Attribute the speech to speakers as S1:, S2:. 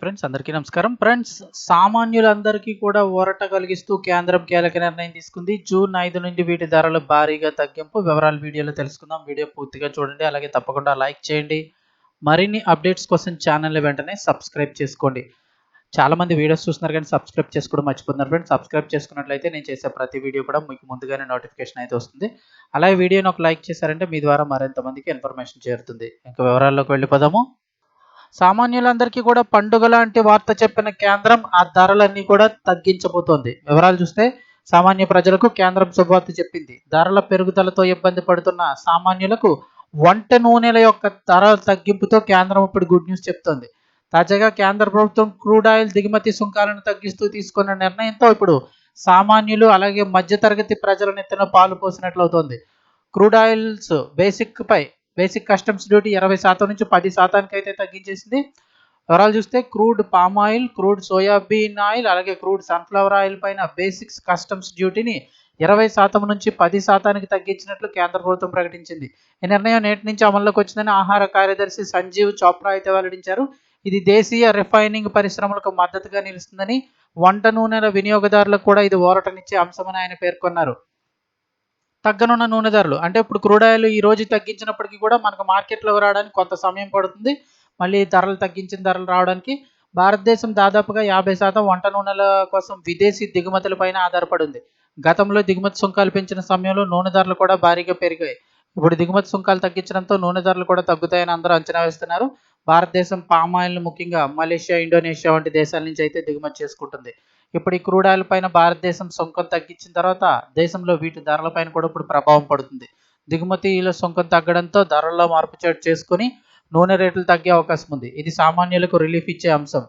S1: Friends అందరికీ నమస్కారం. Friends సామాన్యులందరికీ కూడా ఊరట కలిగిస్తూ కేంద్రం కీలక నిర్ణయం తీసుకుంది. జూన్ ఐదు నుండి వీటి ధరలు భారీగా తగ్గింపు వివరాలు వీడియోలో తెలుసుకుందాం. వీడియో పూర్తిగా చూడండి. అలాగే తప్పకుండా లైక్ చేయండి. మరిన్ని అప్డేట్స్ కోసం ఛానల్ వెంటనే సబ్స్క్రైబ్ చేసుకోండి. చాలా మంది వీడియోస్ చూస్తున్నారు కానీ సబ్స్క్రైబ్ చేసుకోవడం మర్చిపోతున్నారు ఫ్రెండ్స్ సబ్స్క్రైబ్ చేసుకున్నట్లయితే నేను చేసే ప్రతి వీడియో కూడా మీకు ముందుగానే నోటిఫికేషన్ అయితే వస్తుంది. అలాగే వీడియోని ఒక లైక్ చేశారంటే మీ ద్వారా మరింత మందికి ఇన్ఫర్మేషన్ చేరుతుంది. ఇంకా వివరాల్లోకి వెళ్ళిపోదాము. సామాన్యులందరికీ కూడా పండుగ లాంటి వార్త చెప్పిన కేంద్రం ఆ ధరలన్నీ కూడా తగ్గించబోతోంది. వివరాలు చూస్తే సామాన్య ప్రజలకు కేంద్రం శుభవార్త చెప్పింది. ధరల పెరుగుదలతో ఇబ్బంది పడుతున్న సామాన్యులకు వంట నూనెల యొక్క ధరల తగ్గింపుతో కేంద్రం ఇప్పుడు గుడ్ న్యూస్ చెప్తోంది. తాజాగా కేంద్ర ప్రభుత్వం క్రూడ్ ఆయిల్ దిగుమతి సుంకాలను తగ్గిస్తూ తీసుకున్న నిర్ణయంతో ఇప్పుడు సామాన్యులు అలాగే మధ్యతరగతి ప్రజల నెత్తిన పాలు పోసినట్లు అవుతోంది క్రూడ్ ఆయిల్స్ బేసిక్ పై బేసిక్ కస్టమ్స్ డ్యూటీ ఇరవై శాతం నుంచి పది శాతానికి అయితే తగ్గించేసింది. వివరాలు చూస్తే crude palm oil crude soybean oil అలాగే క్రూడ్ సన్ఫ్లవర్ ఆయిల్ పైన బేసిక్స్ కస్టమ్స్ డ్యూటీని ఇరవై శాతం నుంచి పది శాతానికి తగ్గించినట్లు కేంద్ర ప్రభుత్వం ప్రకటించింది. ఈ నిర్ణయం నేటి నుంచి అమల్లోకి వచ్చిందని ఆహార కార్యదర్శి సంజీవ్ చోప్రా అయితే వెల్లడించారు. ఇది దేశీయ రిఫైనింగ్ పరిశ్రమలకు మద్దతుగా నిలుస్తుందని వంట నూనెల వినియోగదారులకు కూడా ఇది ఓరటనిచ్చే అంశమని ఆయన పేర్కొన్నారు. తగ్గనున్న నూనె ధరలు. అంటే ఇప్పుడు క్రూడ్ ఆయిల్ ఈ రోజు తగ్గించినప్పటికీ కూడా మనకు మార్కెట్లో రావడానికి కొంత సమయం పడుతుంది. మళ్ళీ ధరలు తగ్గించిన ధరలు రావడానికి భారతదేశం దాదాపుగా యాభై శాతం వంట నూనెల కోసం విదేశీ దిగుమతుల పైన ఆధారపడి ఉంది గతంలో దిగుమతి సుంకాలు పెంచిన సమయంలో నూనె ధరలు కూడా భారీగా పెరిగాయి. ఇప్పుడు దిగుమతి సుంకాలు తగ్గించడంతో నూనె ధరలు కూడా తగ్గుతాయని అందరూ అంచనా వేస్తున్నారు. భారతదేశం పామ్ ఆయిల్ను ముఖ్యంగా మలేషియా ఇండోనేషియా వంటి దేశాల నుంచి అయితే దిగుమతి చేసుకుంటుంది. ఇప్పుడు ఈ క్రూడ్ ఆయిల్ పైన భారతదేశం సుంకం తగ్గించిన తర్వాత దేశంలో వీటి ధరలపైన కూడా ఇప్పుడు ప్రభావం పడుతుంది. దిగుమతిలో సుంకం తగ్గడంతో ధరల్లో మార్పు చోటు చేసుకుని నూనె రేట్లు తగ్గే అవకాశం ఉంది. ఇది సామాన్యులకు రిలీఫ్ ఇచ్చే అంశం.